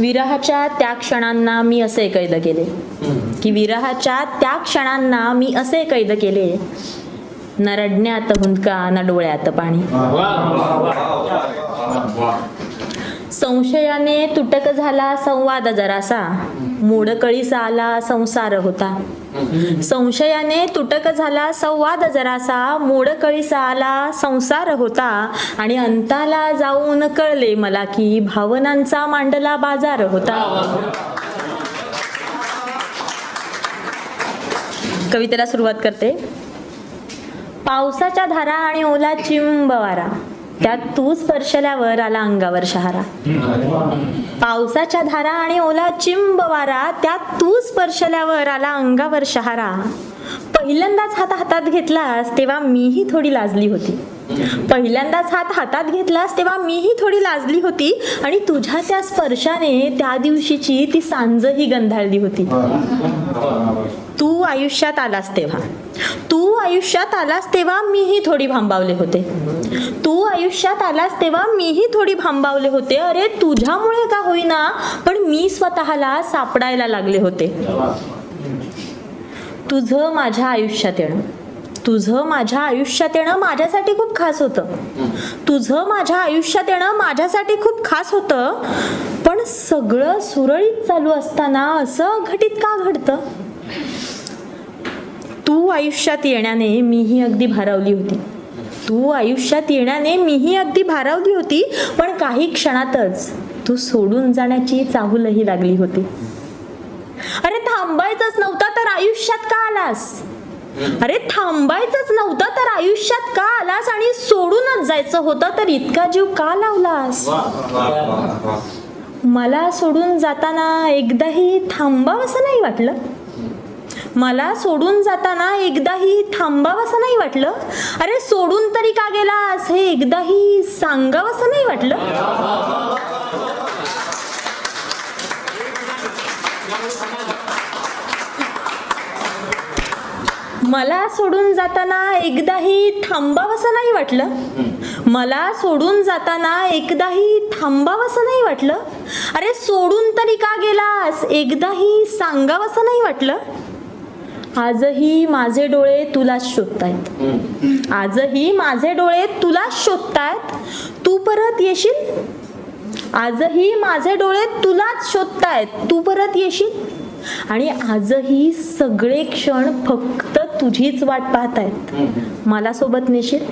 विरहाच्या त्या क्षणांना मी असे कैद केले. की विरहाच्या त्या क्षणांना मी असे कैद केले. न रडण्यात हुंदका न डोळ्यात पाणी. संशयाने तुटक झाला संवाद जरासा. मोडकळीसा आला संसार होता. संशयाने तुटक झाला संवाद जरासा. मोडकळीसा आला संसार होता. आणि अंताला जाऊन कळले मला की भावनांचा मांडला बाजार होता. कवितेला सुरुवात करते. पावसाच्या धारा आणि ओला चिंब वारा त्यात तू स्पर्शल्यावर आला अंगावर शहारा. पावसाच्या धारा आणि ओला चिंब वारा त्यात तू स्पर्शल्यावर आला अंगावर शहारा. पहिल्यांदाच हात हातात घेतलास तेव्हा मीही थोडी लाजली होती. पहिल्यांदाच हात हातात घेतलास तेव्हा मीही थोडी लाजली होती आणि तुझ्या त्या स्पर्शाने त्या दिवशीची ती सांजही गंधाळली होती. तू आयुष्यात आलास तेव्हा. तू आयुष्यात आलास तेव्हा मीही थोडी भांबावले होते. तू आयुष्यात आलास तेव्हा मीही थोडी भांबावले होते. अरे तुझ्यामुळे का होईना? पण मी स्वतःला सापडायला लागले होते. तुझं माझ्या आयुष्यात येणं. तुझं माझ्या आयुष्यात येणं माझ्यासाठी खूप खास होतं. तुझं माझ्या आयुष्यात येणं माझ्यासाठी खूप खास होतं. पण सगळं सुरळीत चालू असताना असं घटित का घडतं? तू आयुष्यात येण्याने मीही अगदी भारावली होती. तू आयुष्यात येण्याने मीही अगदी भारावली होती पण काही क्षणातच तू सोडून जाण्याची चाहूलही लागली होती. अरे थांबायचंच नव्हतं तर आयुष्यात का आलास? अरे थांबायचंच नव्हतं तर आयुष्यात का आलास आणि सोडूनच जायचं होतं तर इतका जीव का लावलास? मला सोडून जाताना एकदाही थांबावंसं नाही वाटलं? मला सोडून जाताना एकदाही थांबावंसं नाही वाटलं? अरे सोडून तरी का गेलास? हे एकदाही सांगावंसं नाही वाटलं? मला सोडून जाताना एकदाही थांबावंसं नाही वाटलं? मला सोडून जाताना एकदाही थांबावंसं नाही वाटलं? अरे सोडून तरी का गेलास? एकदाही सांगावंसं नाही वाटलं? आजही माझे डोळे तुलाच शोधतायत. आजही माझे डोळे तुलाच शोधतायत. तू परत येशील? आजही माझे डोळे तुलाच शोधतायत. तू परत येशील? आणि आजही सगळे क्षण फक्त तुझीच वाट पाहतायत. मला सोबत नेशील?